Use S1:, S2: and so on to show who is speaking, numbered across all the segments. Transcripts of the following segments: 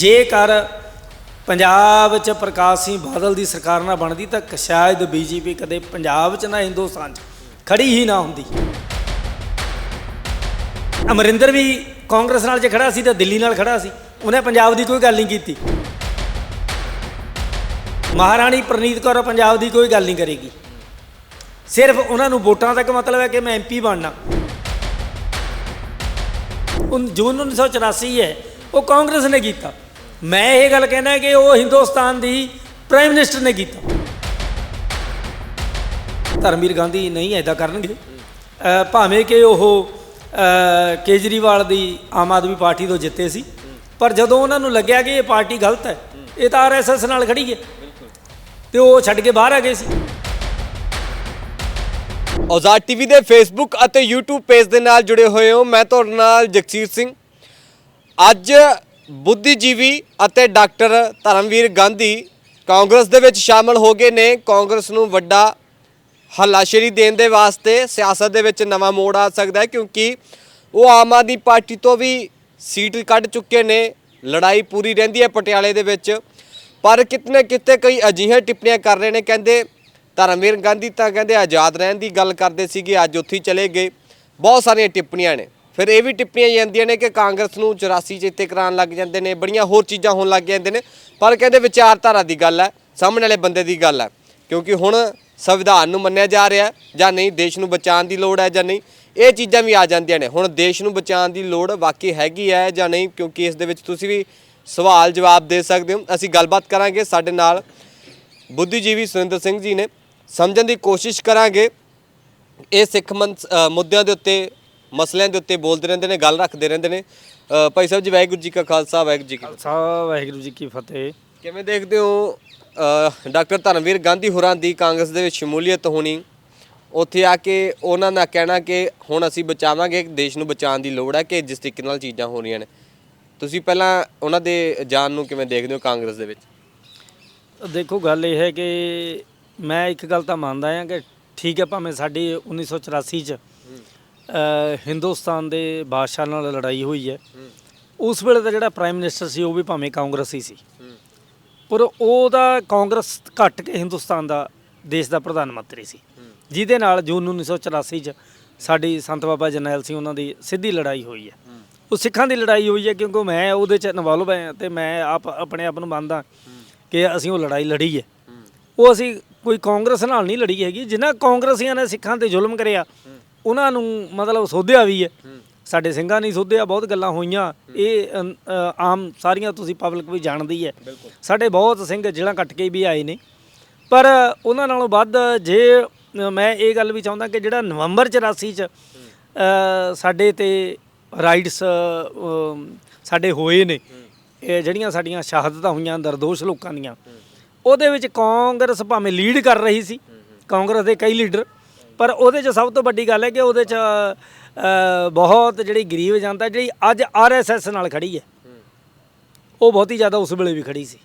S1: ਜੇਕਰ ਪੰਜਾਬ 'ਚ ਪ੍ਰਕਾਸ਼ ਸਿੰਘ ਬਾਦਲ ਦੀ ਸਰਕਾਰ ਨਾ ਬਣਦੀ, ਤਾਂ ਕ- ਸ਼ਾਇਦ ਬੀਜੇਪੀ ਕਦੇ ਪੰਜਾਬ 'ਚ ਨਾ ਹਿੰਦੁਸਤਾਨ 'ਚ ਖੜੀ ਹੀ ਨਾ ਹੁੰਦੀ। ਅਮਰਿੰਦਰ ਵੀ ਕਾਂਗਰਸ ਨਾਲ ਜੇ ਖੜਾ ਸੀ, ਤਾਂ ਦਿੱਲੀ ਨਾਲ ਖੜਾ ਸੀ। ਉਹਨੇ ਪੰਜਾਬ ਦੀ ਕੋਈ ਗੱਲ ਨਹੀਂ ਕੀਤੀ। ਮਹਾਰਾਣੀ ਪ੍ਰਨੀਤ ਕੌਰ ਪੰਜਾਬ ਦੀ ਕੋਈ ਗੱਲ ਨਹੀਂ ਕਰੇਗੀ। ਸਿਰਫ ਉਹਨਾਂ ਨੂੰ ਵੋਟਾਂ ਤੱਕ ਮਤਲਬ ਹੈ ਕਿ ਮੈਂ ਐਮਪੀ ਬਣਨਾ। ਉਨ ਜੂਨ 1984 ਹੈ, ਉਹ ਕਾਂਗਰਸ ਨੇ ਕੀਤਾ। ਮੈਂ ਇਹ ਗੱਲ ਕਹਿਣਾ ਕਿ ਉਹ ਹਿੰਦੁਸਤਾਨ ਦੀ ਪ੍ਰਾਈਮ ਮਿਨਿਸਟਰ ਨੇ ਕੀਤਾ। ਧਰਮਵੀਰ ਗਾਂਧੀ ਨਹੀਂ ਐਦਾਂ ਕਰਨਗੇ। ਭਾਵੇਂ ਕਿ ਉਹ ਕੇਜਰੀਵਾਲ ਦੀ ਆਮ ਆਦਮੀ ਪਾਰਟੀ ਤੋਂ ਜਿੱਤੇ ਸੀ, ਪਰ ਜਦੋਂ ਉਹਨਾਂ ਨੂੰ ਲੱਗਿਆ ਕਿ ਇਹ ਪਾਰਟੀ ਗਲਤ ਹੈ, ਇਹ ਤਾਂ ਆਰਐਸਐਸ ਨਾਲ ਖੜੀ ਹੈ। ਤੇ ਉਹ ਛੱਡ ਕੇ ਬਾਹਰ ਆ ਗਏ ਸੀ।
S2: ਔਜ਼ਾਦ ਟੀਵੀ ਦੇ ਫੇਸਬੁੱਕ ਅਤੇ YouTube ਪੇਜ ਦੇ ਨਾਲ ਜੁੜੇ ਹੋਏ ਹੋ। ਮੈਂ ਤੁਹਾਡੇ ਨਾਲ ਜਗਸੀਰ ਸਿੰਘ। ਅੱਜ ਬੁੱਧੀਜੀਵੀ ਅਤੇ ਡਾਕਟਰ ਧਰਮਵੀਰ ਗਾਂਧੀ ਕਾਂਗਰਸ ਦੇ ਵਿੱਚ ਸ਼ਾਮਲ ਹੋ ਗਏ ਨੇ। ਕਾਂਗਰਸ ਨੂੰ ਵੱਡਾ ਹੱਲਾਸ਼ੇਰੀ ਦੇਣ ਦੇ ਵਾਸਤੇ ਸਿਆਸਤ ਦੇ ਵਿੱਚ ਨਵਾਂ ਮੋੜ ਆ ਸਕਦਾ ਹੈ ਕਿਉਂਕਿ ਉਹ ਆਮ ਆਦਮੀ ਪਾਰਟੀ ਤੋਂ ਵੀ ਸੀਟ ਕੱਢ ਚੁੱਕੇ ਨੇ। ਲੜਾਈ ਪੂਰੀ ਰਹਿੰਦੀ ਹੈ ਪਟਿਆਲੇ ਦੇ ਵਿੱਚ। ਪਰ ਕਿਤਨੇ ਕਿਤੇ ਕਈ ਅਜਿਹੀਆਂ ਟਿੱਪਣੀਆਂ ਕਰ ਰਹੇ ਨੇ। ਕਹਿੰਦੇ ਧਰਮਵੀਰ ਗਾਂਧੀ ਤਾਂ ਕਹਿੰਦੇ ਆਜ਼ਾਦ ਰਹਿਣ ਦੀ ਗੱਲ ਕਰਦੇ ਸੀਗੇ, ਅੱਜ ਉੱਥੇ ਹੀ ਚਲੇ ਗਏ। ਬਹੁਤ ਸਾਰੀਆਂ ਟਿੱਪਣੀਆਂ ਨੇ। ਫਿਰ ਇਹ ਵੀ ਟਿੱਪਣੀਆਂ ਜਾਂਦੀਆਂ ਨੇ ਕਿ ਕਾਂਗਰਸ ਨੂੰ 84 ਚੇਤੇ ਕਰਾਉਣ ਲੱਗ ਜਾਂਦੇ ਨੇ, ਬੜੀਆਂ ਹੋਰ ਚੀਜ਼ਾਂ ਹੋਣ ਲੱਗ ਜਾਂਦੇ ਨੇ। ਪਰ ਕਹਿੰਦੇ ਵਿਚਾਰਧਾਰਾ ਦੀ ਗੱਲ ਹੈ, ਸਾਹਮਣੇ ਵਾਲੇ ਬੰਦੇ ਦੀ ਗੱਲ ਹੈ, ਕਿਉਂਕਿ ਹੁਣ ਸੰਵਿਧਾਨ ਨੂੰ ਮੰਨਿਆ ਜਾ ਰਿਹਾ ਜਾਂ ਨਹੀਂ, ਦੇਸ਼ ਨੂੰ ਬਚਾਉਣ ਦੀ ਲੋੜ ਹੈ ਜਾਂ ਨਹੀਂ, ਇਹ ਚੀਜ਼ਾਂ ਵੀ ਆ ਜਾਂਦੀਆਂ ਨੇ। ਹੁਣ ਦੇਸ਼ ਨੂੰ ਬਚਾਉਣ ਦੀ ਲੋੜ ਵਾਕਈ ਹੈਗੀ ਹੈ ਜਾਂ ਨਹੀਂ, ਕਿਉਂਕਿ ਇਸ ਦੇ ਵਿੱਚ ਤੁਸੀਂ ਵੀ ਸਵਾਲ ਜਵਾਬ ਦੇ ਸਕਦੇ ਹੋ। ਅਸੀਂ ਗੱਲਬਾਤ ਕਰਾਂਗੇ ਸਾਡੇ ਨਾਲ ਬੁੱਧੀਜੀਵੀ ਸੁਰਿੰਦਰ ਸਿੰਘ ਜੀ ਨੇ। ਸਮਝਣ ਦੀ ਕੋਸ਼ਿਸ਼ ਕਰਾਂਗੇ, ਇਹ ਸਿੱਖ ਮੰਸ- ਮੁੱਦਿਆਂ ਦੇ ਉੱਤੇ ਮਸਲਿਆਂ ਦੇ ਉੱਤੇ ਬੋਲਦੇ ਰਹਿੰਦੇ ਨੇ ਗੱਲ ਰੱਖਦੇ ਰਹਿੰਦੇ ਨੇ। ਅ, ਭਾਈ ਸਾਹਿਬ ਜੀ ਵਾਹਿਗੁਰੂ ਜੀ ਕਾ ਖਾਲਸਾ ਵਾਹਿਗੁਰੂ ਜੀ ਕੀ ਫਤਿਹ
S1: ਖਾਲਸਾ ਵਾਹਿਗੁਰੂ ਜੀ ਕੀ ਫਤਿਹ।
S2: ਕਿਵੇਂ ਦੇਖਦੇ ਹੋ ਅ, ਡਾਕਟਰ ਧਰਮਵੀਰ ਗਾਂਧੀ ਹੋਰਾਂ ਦੀ ਕਾਂਗਰਸ ਦੇ ਵਿੱਚ ਸ਼ਮੂਲੀਅਤ ਹੋਣੀ? ਉੱਥੇ ਆ ਕੇ ਉਹਨਾਂ ਦਾ ਕਹਿਣਾ ਕਿ ਹੁਣ ਅਸੀਂ ਬਚਾਵਾਂਗੇ ਦੇਸ਼ ਨੂੰ ਬਚਾਉਣ ਦੀ ਲੋੜ ਹੈ ਕਿ ਜਿਸ ਤਰੀਕੇ ਨਾਲ ਚੀਜ਼ਾਂ ਹੋ ਰਹੀਆਂ ਨੇ। ਤੁਸੀਂ ਪਹਿਲਾਂ ਉਹਨਾਂ ਦੇ ਜਾਣ ਨੂੰ ਕਿਵੇਂ ਦੇਖਦੇ ਹੋ ਕਾਂਗਰਸ ਦੇ ਵਿੱਚ?
S1: ਦੇਖੋ ਗੱਲ ਇਹ ਹੈ ਕਿ ਮੈਂ ਇੱਕ ਗੱਲ ਤਾਂ ਮੰਨਦਾ ਹਾਂ ਕਿ ਠੀਕ ਹੈ ਭਾਵੇਂ ਸਾਡੀ 1984 ਚ ਹਿੰਦੁਸਤਾਨ ਦੇ ਬਾਦਸ਼ਾਹ ਨਾਲ ਲੜਾਈ ਹੋਈ ਹੈ। ਉਸ ਵੇਲੇ ਦਾ ਜਿਹੜਾ ਪ੍ਰਾਈਮ ਮਿਨਿਸਟਰ ਸੀ, ਉਹ ਵੀ ਭਾਵੇਂ ਕਾਂਗਰਸੀ ਸੀ। ਪਰ ਉਹਦਾ ਕਾਂਗਰਸ ਘੱਟ ਕੇ ਹਿੰਦੁਸਤਾਨ ਦਾ ਦੇਸ਼ ਦਾ ਪ੍ਰਧਾਨ ਮੰਤਰੀ ਸੀ। ਜਿਹਦੇ ਨਾਲ ਜੂਨ 1984 ਚ ਸਾਡੀ ਸੰਤ ਬਾਬਾ ਜਰਨੈਲ ਸਿੰਘ ਉਹਨਾਂ ਦੀ ਸਿੱਧੀ ਲੜਾਈ ਹੋਈ ਹੈ। ਉਹ ਸਿੱਖਾਂ ਦੀ ਲੜਾਈ ਹੋਈ ਹੈ ਕਿਉਂਕਿ ਮੈਂ ਉਹਦੇ ਚ ਇਨਵੋਲਵ ਹਾਂ ਤੇ ਮੈਂ ਆਪ ਆਪਣੇ ਆਪ ਨੂੰ ਮੰਨਦਾ ਕਿ ਅਸੀਂ ਉਹ ਲੜਾਈ ਲੜੀ ਹੈ। ਉਹ ਅਸੀਂ ਕੋਈ ਕਾਂਗਰਸ ਨਾਲ ਨਹੀਂ ਲੜੀ ਹੈਗੀ। ਜਿਨ੍ਹਾਂ ਕਾਂਗਰਸੀਆਂ ਨੇ ਸਿੱਖਾਂ ਤੇ ਜ਼ੁਲਮ ਕਰਿਆ ਉਹਨਾਂ ਨੂੰ ਮਤਲਬ ਸੋਧਿਆ ਵੀ ਹੈ। ਸਾਡੇ ਸਿੰਘਾਂ ਨੇ ਸੋਧਿਆ ਬਹੁਤ ਗੱਲਾਂ ਹੋਈਆਂ। ਇਹ ਅ, ਅ, ਆਮ ਸਾਰੀਆਂ ਤੁਸੀਂ ਪਬਲਿਕ ਵੀ ਜਾਣਦੀ ਹੈ। ਸਾਡੇ ਬਹੁਤ ਸਿੰਘ ਜਿਹੜਾ ਕੱਟ ਕੇ ਵੀ ਆਏ ਨੇ। ਪਰ ਉਹਨਾਂ ਨਾਲੋਂ ਵੱਧ ਜੇ ਅ, ਮੈਂ ਇਹ ਗੱਲ ਵੀ ਚਾਹੁੰਦਾ ਕਿ ਜਿਹੜਾ ਨਵੰਬਰ 84 ਚ ਅ, ਸਾਡੇ ਤੇ ਰਾਈਟਸ ਸਾਡੇ ਹੋਏ ਨੇ। ਇਹ ਜਿਹੜੀਆਂ ਸਾਡੀਆਂ ਸ਼ਹਾਦਤਾਂ ਹੋਈਆਂ ਨਿਰਦੋਸ਼ ਲੋਕਾਂ ਦੀਆਂ। ਉਹਦੇ ਵਿੱਚ ਕਾਂਗਰਸ ਭਾਵੇਂ ਲੀਡ ਕਰ ਰਹੀ ਸੀ। ਕਾਂਗਰਸ ਦੇ ਕਈ ਲੀਡਰ ਪਰ ਉਹਦੇ 'ਚ ਸਭ ਤੋਂ ਵੱਡੀ ਗੱਲ ਹੈ ਕਿ ਉਹਦੇ 'ਚ ਅ, ਬਹੁਤ ਜਿਹੜੀ ਗਰੀਬ ਜਨਤਾ ਜਿਹੜੀ ਅੱਜ ਆਰਐਸਐਸ ਨਾਲ ਖੜੀ ਹੈ। ਉਹ ਬਹੁਤੀ ਜ਼ਿਆਦਾ ਉਸ ਵੇਲੇ ਵੀ ਖੜੀ ਸੀ।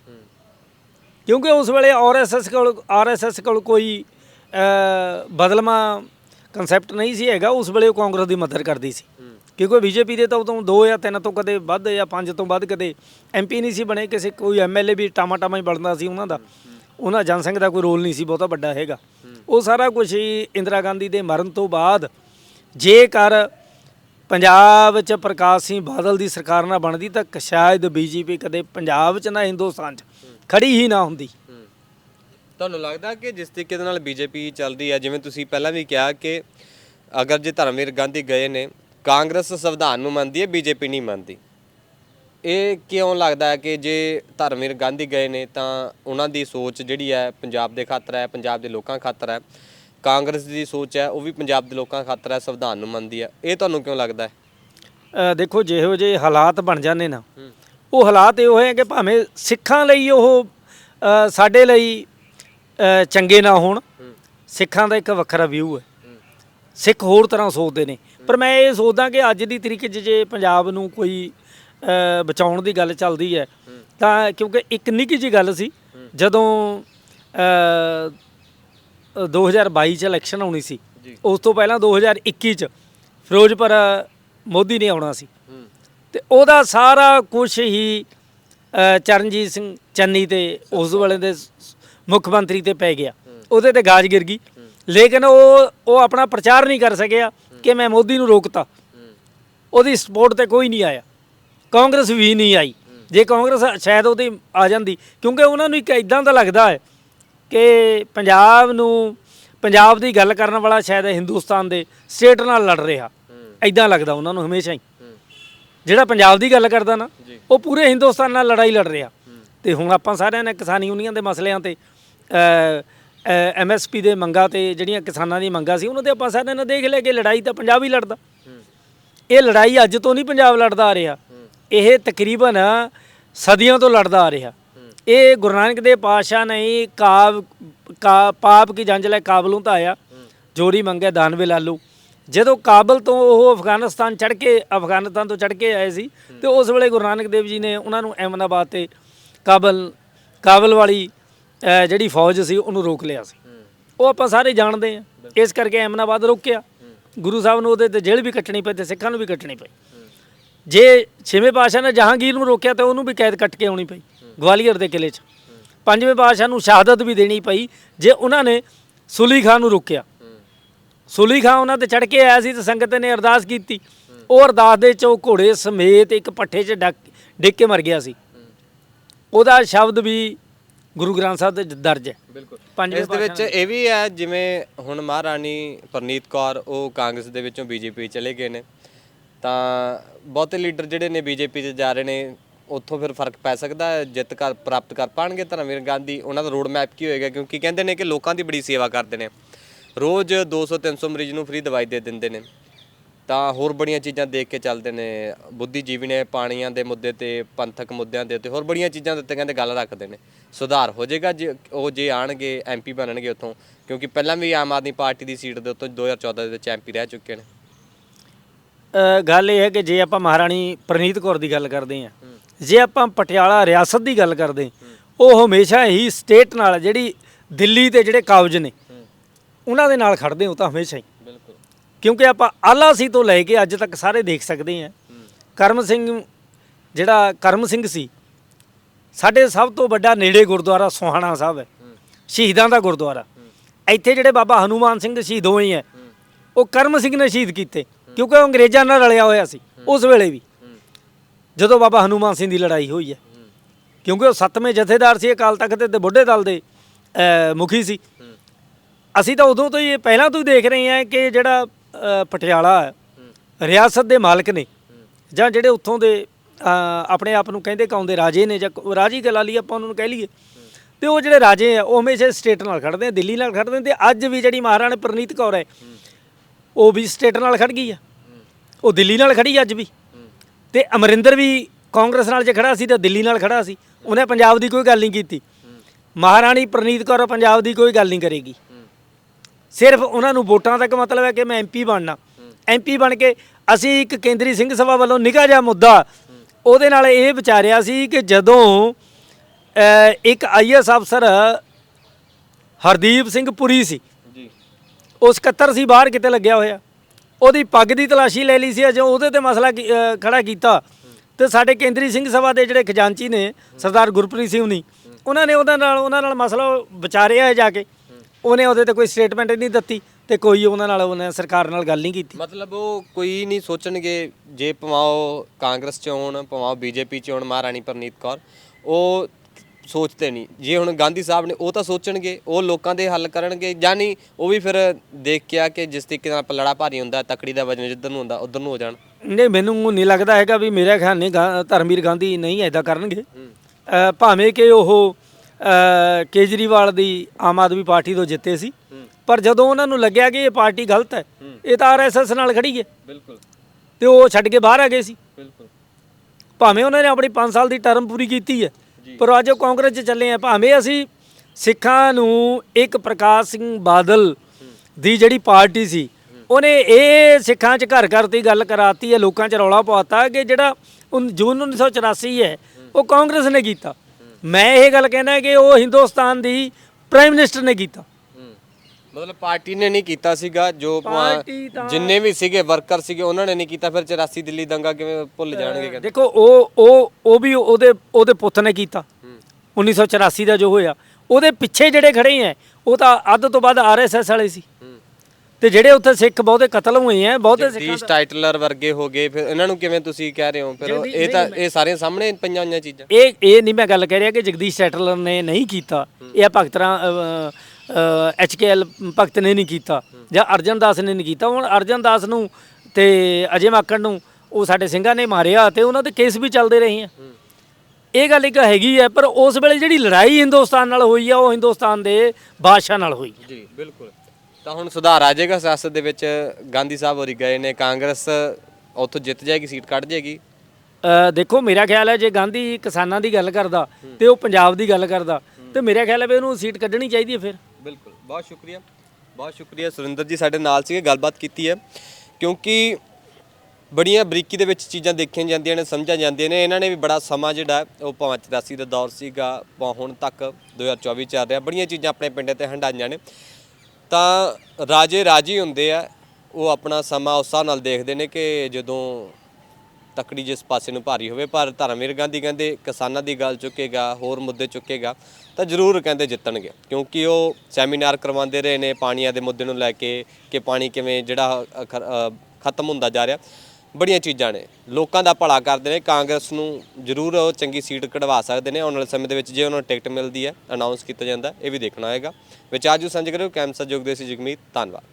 S1: ਕਿਉਂਕਿ ਉਸ ਵੇਲੇ ਆਰਐਸਐਸ ਕੋਲ ਆਰਐਸਐਸ ਕੋਲ ਕੋਈ ਅ, ਬਦਲਵਾਂ ਕਨਸੈਪਟ ਨਹੀਂ ਸੀ ਹੈਗਾ। ਉਸ ਵੇਲੇ ਉਹ ਕਾਂਗਰਸ ਦੀ ਮਦਦ ਕਰਦੀ ਸੀ। ਕਿਉਂਕਿ ਬੀਜੇਪੀ ਦੇ ਤਾਂ ਉਦੋਂ ਦੋ ਜਾਂ ਤਿੰਨ ਤੋਂ ਕਦੇ ਵੱਧ ਜਾਂ ਪੰਜ ਤੋਂ ਵੱਧ ਕਦੇ ਐਮਪੀ ਨਹੀਂ ਸੀ ਬਣੇ। ਕਿਸੇ ਕੋਈ ਐਮਐਲਏ ਵੀ ਟਾਮਾ ਟਾਮਾ ਹੀ ਬਣਦਾ ਸੀ ਉਹਨਾਂ ਦਾ। ਉਹਨਾਂ ਜਨਸੰਘ ਦਾ ਕੋਈ ਰੋਲ ਨਹੀਂ ਸੀ ਬਹੁਤਾ ਵੱਡਾ ਹੈਗਾ। ਉਹ ਸਾਰਾ ਕੁਝ ਹੀ ਇੰਦਰਾ ਗਾਂਧੀ ਦੇ ਮਰਨ ਤੋਂ ਬਾਅਦ ਜੇਕਰ ਪੰਜਾਬ 'ਚ ਪ੍ਰਕਾਸ਼ ਸਿੰਘ ਬਾਦਲ ਦੀ ਸਰਕਾਰ ਨਾ ਬਣਦੀ ਤਾਂ ਕ- ਸ਼ਾਇਦ ਬੀਜੇਪੀ ਕਦੇ ਪੰਜਾਬ 'ਚ ਨਾ ਹਿੰਦੁਸਤਾਨ 'ਚ ਖੜੀ ਹੀ ਨਾ ਹੁੰਦੀ।
S2: ਤੁਹਾਨੂੰ ਲੱਗਦਾ ਕਿ ਜਿਸ ਤਰੀਕੇ ਦੇ ਨਾਲ ਬੀਜੇਪੀ ਚੱਲਦੀ ਹੈ, ਜਿਵੇਂ ਤੁਸੀਂ ਪਹਿਲਾਂ ਵੀ ਕਿਹਾ ਕਿ ਅਗਰ ਜੇ ਧਰਮਵੀਰ ਗਾਂਧੀ ਗਏ ਨੇ, ਕਾਂਗਰਸ ਸੰਵਿਧਾਨ ਨੂੰ ਮੰਨਦੀ ਹੈ, ਬੀਜੇਪੀ ਨਹੀਂ ਮੰਨਦੀ। ਇਹ ਕਿਉਂ ਲੱਗਦਾ ਹੈ ਕਿ ਜੇ ਧਰਮਵੀਰ ਗਾਂਧੀ ਗਏ ਨੇ ਤਾਂ ਉਹਨਾਂ ਦੀ ਸੋਚ ਜਿਹੜੀ ਹੈ ਪੰਜਾਬ ਦੇ ਖਾਤਰ ਹੈ ਪੰਜਾਬ ਦੇ ਲੋਕਾਂ ਖਾਤਰ ਹੈ ਕਾਂਗਰਸ ਦੀ ਸੋਚ ਹੈ ਉਹ ਵੀ ਪੰਜਾਬ ਦੇ ਲੋਕਾਂ ਖਾਤਰ ਹੈ ਸੰਵਿਧਾਨ ਨੂੰ ਮੰਨਦੀ ਹੈ। ਇਹ ਤੁਹਾਨੂੰ ਕਿਉਂ ਲੱਗਦਾ ਹੈ?
S1: ਦੇਖੋ ਜਿਹੋ ਜਿਹੇ ਹਾਲਾਤ ਬਣ ਜਾਂਦੇ ਨਾ ਉਹ ਹਾਲਾਤ ਇਹੋ ਹੈ ਕਿ ਭਾਵੇਂ ਸਿੱਖਾਂ ਲਈ ਉਹ ਸਾਡੇ ਲਈ ਚੰਗੇ ਨਾ ਹੋਣ ਸਿੱਖਾਂ ਦਾ ਇੱਕ ਵੱਖਰਾ ਵਿਊ ਹੈ। ਸਿੱਖ ਹੋਰ ਤਰ੍ਹਾਂ ਸੋਚਦੇ ਨੇ। ਪਰ ਮੈਂ ਇਹ ਸੋਚਦਾ ਕਿ ਅੱਜ ਦੀ ਤਰੀਕੇ 'ਚ ਜੇ ਪੰਜਾਬ ਨੂੰ ਕੋਈ ਬਚਾਉਣ ਦੀ ਗੱਲ ਚੱਲਦੀ ਹੈ। ਤਾਂ ਕਿਉਂਕਿ ਇੱਕ ਨਿੱਕੀ ਜਿਹੀ ਗੱਲ ਸੀ ਜਦੋਂ ਅ, 2022 ਚ ਇਲੈਕਸ਼ਨ ਆਉਣੀ ਸੀ ਉਸ ਤੋਂ ਪਹਿਲਾਂ 2021 ਚ ਫਿਰੋਜ਼ਪੁਰ ਮੋਦੀ ਨੇ ਆਉਣਾ ਸੀ। ਤੇ ਉਹਦਾ ਸਾਰਾ ਕੁਝ ਹੀ ਚਰਨਜੀਤ ਸਿੰਘ ਚੰਨੀ ਤੇ ਉਸ ਵੇਲੇ ਦੇ ਮੁੱਖ ਮੰਤਰੀ ਤੇ ਪੈ ਗਿਆ। ਉਹਦੇ ਤੇ ਗਾਜ ਗਿਰ ਗਈ। ਲੇਕਿਨ ਉਹ ਉਹ ਆਪਣਾ ਪ੍ਰਚਾਰ ਨਹੀਂ ਕਰ ਸਕਿਆ ਕਿ ਮੈਂ ਮੋਦੀ ਨੂੰ ਰੋਕਤਾ। ਉਹਦੀ ਸਪੋਰਟ ਤੇ ਕੋਈ ਨਹੀਂ ਆਇਆ। ਕਾਂਗਰਸ ਵੀ ਨਹੀਂ ਆਈ। ਜੇ ਕਾਂਗਰਸ ਸ਼ਾਇਦ ਉਹਦੀ ਆ ਜਾਂਦੀ। ਕਿਉਂਕਿ ਉਹਨਾਂ ਨੂੰ ਇੱਕ ਇਦਾਂ ਦਾ ਲੱਗਦਾ ਹੈ ਕਿ ਪੰਜਾਬ ਨੂੰ ਪੰਜਾਬ ਦੀ ਗੱਲ ਕਰਨ ਵਾਲਾ ਸ਼ਾਇਦ ਹਿੰਦੁਸਤਾਨ ਦੇ ਸਟੇਟ ਨਾਲ ਲੜ ਰਿਹਾ। ਇਦਾਂ ਲੱਗਦਾ ਉਹਨਾਂ ਨੂੰ ਹਮੇਸ਼ਾ ਹੀ। ਜਿਹੜਾ ਪੰਜਾਬ ਦੀ ਗੱਲ ਕਰਦਾ ਨਾ ਉਹ ਪੂਰੇ ਹਿੰਦੁਸਤਾਨ ਨਾਲ ਲੜਾਈ ਲੜ ਰਿਹਾ। ਤੇ ਹੁਣ ਆਪਾਂ ਸਾਰਿਆਂ ਨੇ ਕਿਸਾਨੀ ਯੂਨੀਅਨ ਦੇ ਮਸਲਿਆਂ ਤੇ ਐਮਐਸਪੀ ਦੇ ਮੰਗਾਂ ਤੇ ਜਿਹੜੀਆਂ ਕਿਸਾਨਾਂ ਦੀ ਮੰਗਾਂ ਸੀ ਉਹਨਾਂ ਤੇ ਆਪਾਂ ਸਾਰਿਆਂ ਨੇ ਦੇਖ ਲਿਆ ਕਿ ਲੜਾਈ ਤਾਂ ਪੰਜਾਬ ਹੀ ਲੜਦਾ। ਇਹ ਲੜਾਈ ਅੱਜ ਤੋਂ ਨਹੀਂ ਪੰਜਾਬ ਲੜਦਾ ਆ ਰਿਹਾ। ਇਹ ਤਕਰੀਬਨ ਸਦੀਆਂ ਤੋਂ ਲੜਦਾ ਆ ਰਿਹਾ। ਇਹ ਗੁਰੂ ਨਾਨਕ ਦੇਵ ਪਾਤਸ਼ਾਹ ਨੇ ਕਾਵ, ਕਾ, ਪਾਪ ਕੀ ਜੰਜ ਲੈ ਕਾਬਲੋਂ ਤਾਂ ਆਇਆ ਜੋੜੀ ਮੰਗੇ ਦਾਨਵੇ ਲਾਲੂ। ਜਦੋਂ ਕਾਬਲ ਤੋਂ ਉਹ ਅਫਗਾਨਿਸਤਾਨ ਚੜ ਕੇ, ਅਫਗਾਨਿਸਤਾਨ ਤੋਂ ਚੜ ਕੇ ਆਏ ਸੀ, ਤੇ ਉਸ ਵੇਲੇ ਗੁਰੂ ਨਾਨਕ ਦੇਵ ਜੀ ਨੇ ਉਹਨਾਂ ਨੂੰ ਅਹਿਮਦਾਬਾਦ ਤੇ ਕਾਬਲ ਕਾਬਲ ਵਾਲੀ ਜਿਹੜੀ ਫੌਜ ਸੀ, ਉਹਨੂੰ ਰੋਕ ਲਿਆ ਸੀ। ਉਹ ਆਪਾਂ ਸਾਰੇ ਜਾਣਦੇ ਆ ਇਸ ਕਰਕੇ ਅਹਿਮਦਾਬਾਦ ਰੋਕਿਆ। ਗੁਰੂ ਸਾਹਿਬ ਨੂੰ ਉਹਦੇ ਤੇ ਜੇਲ੍ਹ ਵੀ ਕੱਟਣੀ ਪਈ ਤੇ ਸਿੱਖਾਂ ਨੂੰ ਵੀ ਕੱਟਣੀ ਪਈ। ਜੇ ਛੇਵੇਂ ਪਾਤਸ਼ਾਹ ਨੇ ਜਹਾਂਗੀਰ ਨੂੰ ਰੋਕਿਆ ਤੇ ਉਹਨੂੰ ਵੀ ਕੈਦ ਕੱਟ ਕੇ ਆਉਣੀ ਪਈ ਗਵਾਲੀਅਰ ਦੇ ਕਿਲੇ 'ਚ। ਪੰਜਵੇਂ ਪਾਤਸ਼ਾਹ ਨੂੰ ਸ਼ਹਾਦਤ ਵੀ ਦੇਣੀ ਪਈ ਜੇ ਉਹਨਾਂ ਨੇ ਸੁਲੀ ਖਾਨ ਨੂੰ ਰੋਕਿਆ। ਸੁਲੀ ਖਾਨ ਉਹਨਾਂ ਤੇ ਚੜ ਕੇ ਆਇਆ ਸੀ ਤੇ ਸੰਗਤ ਨੇ ਅਰਦਾਸ ਕੀਤੀ। ਉਹ ਅਰਦਾਸ ਦੇ ਚ ਉਹ ਘੋੜੇ ਸਮੇਤ ਇੱਕ ਪੱਠੇ 'ਚ ਡੱਕ ਡਿੱਗ ਕੇ ਮਰ ਗਿਆ ਸੀ। ਉਹਦਾ ਸ਼ਬਦ ਵੀ ਗੁਰੂ ਗ੍ਰੰਥ ਸਾਹਿਬ ਦੇ ਦਰਜ ਹੈ।
S2: ਬਿਲਕੁਲ। ਇਸ ਦੇ ਵਿੱਚ ਇਹ ਵੀ ਹੈ ਜਿਵੇਂ ਹੁਣ ਮਹਾਰਾਣੀ ਪ੍ਰਨੀਤ ਕੌਰ ਉਹ ਕਾਂਗਰਸ ਦੇ ਵਿੱਚੋਂ ਬੀਜੇਪੀ ਚਲੇ ਗਏ ਨੇ। ਤਾਂ ਬਹੁਤੇ ਲੀਡਰ ਜਿਹੜੇ ਨੇ ਬੀਜੇਪੀ 'ਚ ਜਾ ਰਹੇ ਨੇ, ਉੱਥੋਂ ਫਿਰ ਫ਼ਰਕ ਪੈ ਸਕਦਾ ਹੈ? ਜਿੱਤ ਕਰ, ਪ੍ਰਾਪਤ ਕਰ ਪਾਣਗੇ ਧਰਮਵੀਰ ਗਾਂਧੀ? ਉਹਨਾਂ ਦਾ ਰੋਡ ਮੈਪ ਕੀ ਹੋਏਗਾ? ਕਿਉਂਕਿ ਕਹਿੰਦੇ ਨੇ ਕਿ ਲੋਕਾਂ ਦੀ ਬੜੀ ਸੇਵਾ ਕਰਦੇ ਨੇ। ਰੋਜ਼ 200 300 ਮਰੀਜ਼ ਨੂੰ ਫ੍ਰੀ ਦਵਾਈ ਦੇ ਦਿੰਦੇ ਨੇ। ਤਾਂ ਹੋਰ ਬੜੀਆਂ ਚੀਜ਼ਾਂ ਦੇਖ ਕੇ ਚੱਲਦੇ ਨੇ। ਬੁੱਧੀਜੀਵੀ ਨੇ ਪਾਣੀਆਂ ਦੇ ਮੁੱਦੇ ਤੇ, ਪੰਥਕ ਮੁੱਦਿਆਂ ਦੇ ਉੱਤੇ ਹੋਰ ਬੜੀਆਂ ਚੀਜ਼ਾਂ ਦੇ ਉੱਤੇ ਕਹਿੰਦੇ ਗੱਲ ਰੱਖਦੇ ਨੇ। ਸੁਧਾਰ ਹੋ ਜਾਏਗਾ ਜੇ, ਉਹ ਜੇ ਆਣਗੇ ਐਮਪੀ ਬਣਨਗੇ ਉੱਥੋਂ। ਕਿਉਂਕਿ ਪਹਿਲਾਂ ਵੀ ਆਮ ਆਦਮੀ ਪਾਰਟੀ ਦੀ ਸੀਟ ਦੇ ਉੱਤੋਂ 2014 ਦੇ ਵਿੱਚ ਐਮਪੀ ਰਹਿ ਚੁੱਕੇ ਨੇ।
S1: ਅ, ਗੱਲ ਇਹ ਹੈ ਕਿ ਜੇ ਆਪਾਂ ਮਹਾਰਾਣੀ ਪ੍ਰਨੀਤ ਕੌਰ ਦੀ ਗੱਲ ਕਰਦੇ ਹਾਂ ਜੇ ਆਪਾਂ ਪਟਿਆਲਾ ਰਿਆਸਤ ਦੀ ਗੱਲ ਕਰਦੇ ਉਹ ਹਮੇਸ਼ਾ ਹੀ ਸਟੇਟ ਨਾਲ ਜਿਹੜੀ ਦਿੱਲੀ ਤੇ ਜਿਹੜੇ ਕਾਬਜ ਨੇ ਉਹਨਾਂ ਦੇ ਨਾਲ ਖੜਦੇ ਹੋ ਤਾਂ ਹਮੇਸ਼ਾ ਹੀ।
S2: ਬਿਲਕੁਲ।
S1: ਕਿਉਂਕਿ ਆਪਾਂ ਆਲਾ ਸੀ ਤੋਂ ਲੈ ਕੇ ਅੱਜ ਤੱਕ ਸਾਰੇ ਦੇਖ ਸਕਦੇ ਹਾਂ। ਕਰਮ ਸਿੰਘ ਜਿਹੜਾ ਕਰਮ ਸਿੰਘ ਸੀ ਸਾਡੇ ਸਭ ਤੋਂ ਵੱਡਾ ਨੇੜੇ ਗੁਰਦੁਆਰਾ ਸੋਹਾਣਾ ਸਾਹਿਬ ਹੈ ਸ਼ਹੀਦਾਂ ਦਾ ਗੁਰਦੁਆਰਾ। ਇੱਥੇ ਜਿਹੜੇ ਬਾਬਾ ਹਨੂਮਾਨ ਸਿੰਘ ਸ਼ਹੀਦ ਹੋਏ ਹੈ ਉਹ ਕਰਮ ਸਿੰਘ ਨੇ ਸ਼ਹੀਦ ਕੀਤੇ। ਕਿਉਂਕਿ ਉਹ ਅੰਗਰੇਜ਼ਾਂ ਨਾਲ ਰਲਿਆ ਹੋਇਆ ਸੀ, ਉਸ ਵੇਲੇ ਵੀ। ਜਦੋਂ ਬਾਬਾ ਹਨੂਮਾਨ ਸਿੰਘ ਦੀ ਲੜਾਈ ਹੋਈ ਹੈ। ਕਿਉਂਕਿ ਉਹ ਸੱਤਵੇਂ ਜਥੇਦਾਰ ਸੀ, ਅਕਾਲ ਤਖਤ ਦੇ ਤੇ ਬੁੱਢੇ ਦਲ ਦੇ ਮੁਖੀ ਸੀ। ਅਸੀਂ ਤਾਂ ਉਦੋਂ ਤੋਂ ਹੀ, ਪਹਿਲਾਂ ਤੋਂ ਹੀ ਦੇਖ ਰਹੇ ਹਾਂ ਕਿ ਜਿਹੜਾ ਪਟਿਆਲਾ ਰਿਆਸਤ ਦੇ ਮਾਲਕ ਨੇ, ਜਾਂ ਜਿਹੜੇ ਉੱਥੋਂ ਦੇ ਆਪਣੇ ਆਪ ਨੂੰ ਕਹਿੰਦੇ ਕਾਉਂਦੇ ਰਾਜੇ ਨੇ, ਜਾਂ ਰਾਜੀ ਕਲਾ ਲਈ ਆਪਾਂ ਉਹਨਾਂ ਨੂੰ ਕਹਿ ਲਈਏ। ਤੇ ਉਹ ਜਿਹੜੇ ਰਾਜੇ ਆ, ਉਹ ਹਮੇਸ਼ਾ ਸਟੇਟ ਨਾਲ ਖੜਦੇ ਆ, ਦਿੱਲੀ ਨਾਲ ਖੜਦੇ ਨੇ ਤੇ ਅੱਜ ਵੀ ਜਿਹੜੀ ਮਹਾਰਾਣੀ ਪ੍ਰਨੀਤ ਕੌਰ ਹੈ ਉਹ ਵੀ ਸਟੇਟ ਨਾਲ ਖੜ ਗਈ ਆ। ਉਹ ਦਿੱਲੀ ਨਾਲ ਖੜੀ ਅੱਜ ਵੀ। ਤੇ ਅਮਰਿੰਦਰ ਵੀ ਕਾਂਗਰਸ ਨਾਲ ਜੇ ਖੜਾ ਸੀ ਤਾਂ ਦਿੱਲੀ ਨਾਲ ਖੜਾ ਸੀ। ਉਹਨੇ ਪੰਜਾਬ ਦੀ ਕੋਈ ਗੱਲ ਨਹੀਂ ਕੀਤੀ। ਮਹਾਰਾਣੀ ਪ੍ਰਨੀਤ ਕੌਰ ਪੰਜਾਬ ਦੀ ਕੋਈ ਗੱਲ ਨਹੀਂ ਕਰੇਗੀ। ਸਿਰਫ ਉਹਨਾਂ ਨੂੰ ਵੋਟਾਂ ਤੱਕ ਮਤਲਬ ਹੈ ਕਿ ਮੈਂ ਐਮਪੀ ਬਣਨਾ। ਐਮਪੀ ਬਣ ਕੇ ਅਸੀਂ ਇੱਕ ਕੇਂਦਰੀ ਸਿੰਘ ਸਭਾ ਵੱਲੋਂ ਨਿੱਘਾ ਜਿਹਾ ਮੁੱਦਾ ਉਹਦੇ ਨਾਲ ਇਹ ਵਿਚਾਰਿਆ ਸੀ ਕਿ ਜਦੋਂ ਅਹ, ਇੱਕ ਆਈਐਸ ਅਫਸਰ ਹਰਦੀਪ ਸਿੰਘ ਪੁਰੀ ਸੀ ਉਹ 71 ਸੀ, ਬਾਹਰ ਕਿਤੇ ਲੱਗਿਆ ਹੋਇਆ। ਉਹਦੀ ਪੱਗ ਦੀ ਤਲਾਸ਼ੀ ਲੈ ਲਈ ਸੀ ਅਜੇ ਉਹਦੇ ਤੇ ਮਸਲਾ ਕੀ- ਖੜਾ ਕੀਤਾ। ਤੇ ਸਾਡੇ ਕੇਂਦਰੀ ਸਿੰਘ ਸਭਾ ਦੇ ਜਿਹੜੇ ਖਜ਼ਾਨਚੀ ਨੇ, ਸਰਦਾਰ ਗੁਰਪ੍ਰੀਤ ਸਿੰਘ ਨਹੀਂ ਉਹਨਾਂ ਨੇ ਉਹਦੇ ਨਾਲ, ਉਹਨਾਂ ਨਾਲ ਮਸਲਾ ਵਿਚਾਰਿਆ ਹੈ ਜਾ ਕੇ। ਉਹਨੇ ਉਹਦੇ ਤੇ ਕੋਈ ਸਟੇਟਮੈਂਟ ਨਹੀਂ ਦਿੱਤੀ ਤੇ ਕੋਈ ਉਹਨਾਂ ਨਾਲ, ਉਹਨੇ ਸਰਕਾਰ ਨਾਲ ਗੱਲ ਨਹੀਂ ਕੀਤੀ।
S2: ਮਤਲਬ ਉਹ ਕੋਈ ਨਹੀਂ ਸੋਚਣਗੇ ਜੇ ਪਵਾਓ ਕਾਂਗਰਸ ਚ ਆਉਣ ਪਵਾਓ ਬੀਜੇਪੀ ਚ ਹੋਣ, ਮਹਾਰਾਣੀ ਪਰਨੀਤ ਕੌਰ, ਉਹ ਸੋਚਦੇ ਨਹੀਂ। ਜੇ ਹੁਣ ਗਾਂਧੀ ਸਾਹਿਬ ਨੇ ਉਹ ਤਾਂ ਸੋਚਣਗੇ ਉਹ ਲੋਕਾਂ ਦੇ ਹੱਲ ਕਰਨਗੇ ਜਾਨੀ ਉਹ ਵੀ ਫਿਰ ਦੇਖ ਕੇ ਆ ਕਿ ਜਿਸ ਤਰੀਕੇ ਨਾਲ ਪਲੜਾ ਭਾਰੀ ਹੁੰਦਾ ਤਕੜੀ ਦਾ ਵਜਨ ਜਿੱਧਰ ਨੂੰ ਹੁੰਦਾ ਉਧਰ ਨੂੰ ਹੋ ਜਾਣ।
S1: ਨਹੀਂ ਮੈਨੂੰ ਨਹੀਂ ਲੱਗਦਾ ਹੈਗਾ ਵੀ ਮੇਰਾ ਖਿਆਲ ਨਹੀਂ ਗਾ- ਧਰਮਵੀਰ ਗਾਂਧੀ ਨਹੀਂ ਐਦਾਂ ਕਰਨਗੇ। ਅ, ਭਾਵੇਂ ਕਿ ਉਹ ਅ, ਕੇਜਰੀਵਾਲ ਦੀ ਆਮ ਆਦਮੀ ਪਾਰਟੀ ਤੋਂ ਜਿੱਤੇ ਸੀ ਪਰ ਜਦੋਂ ਉਹਨਾਂ ਨੂੰ ਲੱਗਿਆ ਕਿ ਇਹ ਪਾਰਟੀ ਗਲਤ ਹੈ ਇਹ ਤਾਂ ਆਰਐਸਐਸ ਨਾਲ ਖੜੀ ਹੈ।
S2: ਬਿਲਕੁਲ।
S1: ਤੇ ਉਹ ਛੱਡ ਕੇ ਬਾਹਰ ਆ ਗਏ ਸੀ।
S2: ਬਿਲਕੁਲ।
S1: ਭਾਵੇਂ ਉਹਨਾਂ ਨੇ ਆਪਣੀ 5 ਸਾਲ ਦੀ ਟਰਮ ਪੂਰੀ ਕੀਤੀ ਹੈ ਪਰ ਅੱਜ ਉਹ ਕਾਂਗਰਸ 'ਚ ਚੱਲੇ ਆ। ਭਾਵੇਂ ਅਸੀਂ ਸਿੱਖਾਂ ਨੂੰ ਇੱਕ ਪ੍ਰਕਾਸ਼ ਸਿੰਘ ਬਾਦਲ ਦੀ ਜਿਹੜੀ ਪਾਰਟੀ ਸੀ, ਉਹਨੇ ਇਹ ਸਿੱਖਾਂ 'ਚ ਘਰ ਘਰ ਦੀ ਗੱਲ ਕਰਾਤੀ ਹੈ, ਲੋਕਾਂ 'ਚ ਰੌਲਾ ਪਾਤਾ ਕਿ ਜਿਹੜਾ ਉਨ- ਜੂਨ 1984 ਹੈ, ਉਹ ਕਾਂਗਰਸ ਨੇ ਕੀਤਾ। ਮੈਂ ਇਹ ਗੱਲ ਕਹਿੰਦਾ ਕਿ ਉਹ ਹਿੰਦੁਸਤਾਨ ਦੀ ਪ੍ਰਾਈਮ ਮਿਨਿਸਟਰ ਨੇ ਕੀਤਾ।
S2: ਮਤਲਬ ਪਾਰਟੀ ਨੇ ਨਹੀਂ ਕੀਤਾ ਸੀਗਾ ਜੋ ਪ-
S1: ਪਾਰਟੀ ਤਾਂ-
S2: ਜਿੰਨੇ ਵੀ ਸੀਗੇ ਵਰਕਰ ਸੀਗੇ ਉਹਨਾਂ ਨੇ ਨਹੀਂ ਕੀਤਾ ਫਿਰ 84 ਦਿੱਲੀ ਦੰਗਾ ਕਿਵੇਂ ਭੁੱਲ ਜਾਣਗੇ ਕਹਿੰਦੇ।
S1: ਦੇਖੋ ਉਹ ਉਹ ਉਹ ਵੀ ਉਹਦੇ ਉਹਦੇ ਪੁੱਤ ਨੇ ਕੀਤਾ। 1984 ਦਾ ਜੋ ਹੋਇਆ ਉਹਦੇ ਪਿੱਛੇ ਜਿਹੜੇ ਖੜੇ ਐ ਉਹ ਤਾਂ ਅੱਧ ਤੋਂ ਵੱਧ ਆਰਐਸਐਸ ਵਾਲੇ ਸੀ। ਤੇ ਜਿਹੜੇ ਉੱਥੇ ਸਿੱਖ ਬਹੁਤੇ ਕਤਲ ਹੋਏ ਐ ਬਹੁਤੇ ਸਿੱਖਾਂ
S2: ਜਗਦੀਸ਼ ਟਾਈਟਲਰ ਵਰਗੇ ਹੋ ਗਏ ਫਿਰ ਇਹਨਾਂ ਨੂੰ ਕਿਵੇਂ ਤੁਸੀਂ ਕਹਿ ਰਹੇ ਹੋ? ਫਿਰ ਉਹ- ਇਹ ਤਾਂ ਇਹ ਸਾਰਿਆਂ ਸਾਹਮਣੇ ਪਈਆਂ ਹੋਈਆਂ ਚੀਜ਼ਾਂ।
S1: ਇਹ ਇਹ ਨਹੀਂ ਮੈਂ ਗੱਲ ਕਹਿ ਰਿਹਾ ਕਿ ਜਗਦੀਸ਼ ਸੈਟਲਰ ਨੇ ਨਹੀਂ ਕੀਤਾ। ਇਹ ਭਗਤਰਾ ਐਚਕੇਐਲ ਭਗਤ ਨੇ ਨਹੀਂ ਕੀਤਾ ਜਾਂ ਅਰਜਨ ਦਾਸ ਨੇ ਨਹੀਂ ਕੀਤਾ। ਹੁਣ ਅਰਜਨ ਦਾਸ ਨੂੰ ਤੇ ਅਜੇ ਮਾਕੜ ਨੂੰ ਉਹ ਸਾਡੇ ਸਿੰਘਾਂ ਨੇ ਮਾਰਿਆ ਤੇ ਉਹਨਾਂ ਦੇ ਕੇਸ ਵੀ ਚੱਲਦੇ ਰਹੇ ਆ। ਇਹ ਗੱਲ ਇੱਕ ਹੈਗੀ ਹੈ ਪਰ ਉਸ ਵੇਲੇ ਜਿਹੜੀ ਲੜਾਈ ਹਿੰਦੁਸਤਾਨ ਨਾਲ ਹੋਈ ਆ ਉਹ ਹਿੰਦੁਸਤਾਨ ਦੇ ਬਾਦਸ਼ਾਹ ਨਾਲ ਹੋਈ
S2: ਜੀ ਬਿਲਕੁਲ। ਤਾਂ ਹੁਣ ਸੁਧਾਰ ਆ ਜਾਏਗਾ ਸਿਆਸਤ ਦੇ ਵਿੱਚ। ਗਾਂਧੀ ਸਾਹਿਬ ਹੋਰੀ ਗਏ ਨੇ ਕਾਂਗਰਸ ਉੱਥੋਂ ਜਿੱਤ ਜਾਏਗੀ ਸੀਟ ਕੱਢ ਜਾਏਗੀ।
S1: ਦੇਖੋ ਮੇਰਾ ਖਿਆਲ ਹੈ ਜੇ ਗਾਂਧੀ ਕਿਸਾਨਾਂ ਦੀ ਗੱਲ ਕਰਦਾ ਤੇ ਉਹ ਪੰਜਾਬ ਦੀ ਗੱਲ ਕਰਦਾ ਤੇ ਮੇਰਾ ਖਿਆਲ ਹੈ ਵੀ ਉਹਨੂੰ ਸੀਟ ਕੱਢਣੀ ਚਾਹੀਦੀ ਹੈ ਫਿਰ।
S2: ਬਿਲਕੁਲ, ਬਹੁਤ ਸ਼ੁਕਰੀਆ। ਬਹੁਤ ਸ਼ੁਕਰੀਆ ਸੁਰਿੰਦਰ ਜੀ ਸਾਡੇ ਨਾਲ ਸੀਗੇ, ਗੱਲਬਾਤ ਕੀਤੀ ਹੈ। ਕਿਉਂਕਿ ਬੜੀਆਂ ਬਰੀਕੀ ਦੇ ਵਿੱਚ ਚੀਜ਼ਾਂ ਦੇਖੀਆਂ ਜਾਂਦੀਆਂ ਨੇ ਸਮਝਾਂ ਜਾਂਦੀਆਂ ਨੇ। ਇਹਨਾਂ ਨੇ ਵੀ ਬੜਾ ਸਮਾਂ ਜਿਹੜਾ ਉਹ ਭਾਵੇਂ 84 ਦਾ ਦੌਰ ਸੀਗਾ, ਭਾਵੇਂ ਹੁਣ ਤੱਕ 2024 ਚੱਲ ਰਿਹਾ, ਬੜੀਆਂ ਚੀਜ਼ਾਂ ਆਪਣੇ ਪਿੰਡ ਤੇ ਹੰਡਾਈਆਂ ਨੇ। ਤਾਂ ਰਾਜੇ ਰਾਜੀ ਹੁੰਦੇ ਆ, ਉਹ ਆਪਣਾ ਸਮਾਂ ਉਸ ਹਿਸਾਬ ਨਾਲ ਦੇਖਦੇ ਨੇ ਕਿ ਜਦੋਂ ਤਕੜੀ ਜਿਸ ਪਾਸੇ ਨੂੰ ਭਾਰੀ ਹੋਵੇ, ਪਰ ਧਰਮਵੀਰ ਗਾਂਧੀ ਕਹਿੰਦੇ ਕਿਸਾਨਾਂ ਦੀ ਗੱਲ ਚੁੱਕੇਗਾ, ਹੋਰ ਮੁੱਦੇ ਚੁੱਕੇਗਾ, ਤਾਂ ਜ਼ਰੂਰ ਕਹਿੰਦੇ ਜਿੱਤਣਗੇ। ਕਿਉਂਕਿ ਉਹ ਸੈਮੀਨਾਰ ਕਰਵਾਉਂਦੇ ਰਹੇ ਨੇ ਪਾਣੀਆਂ ਦੇ ਮੁੱਦੇ ਨੂੰ ਲੈ ਕੇ, ਕਿ ਪਾਣੀ ਕਿਵੇਂ ਜਿਹੜਾ ਖਤਮ ਹੁੰਦਾ ਜਾ ਰਿਹਾ। ਬੜੀਆਂ ਚੀਜ਼ਾਂ ਨੇ। ਲੋਕਾਂ ਦਾ ਭਲਾ ਕਰਦੇ ਨੇ, ਕਾਂਗਰਸ ਨੂੰ ਜ਼ਰੂਰ ਉਹ ਚੰਗੀ ਸੀਟ ਕਢਵਾ ਸਕਦੇ ਨੇ। ਆਉਣ ਵਾਲੇ ਸਮੇਂ ਦੇ ਵਿੱਚ ਜੇ ਉਹਨਾਂ ਨੂੰ ਟਿਕਟ ਮਿਲਦੀ ਹੈ ਅਨਾਉਂਸ ਕੀਤਾ ਜਾਂਦਾ, ਇਹ ਵੀ ਦੇਖਣਾ ਹੋਏਗਾ। ਵਿਚਾਰਜੂ ਸੰਜਗਰੋ ਕੈਂਪਸਰ ਜੋਗਦੇ ਸੀ ਜਗਮੀਤ, ਧੰਨਵਾਦ।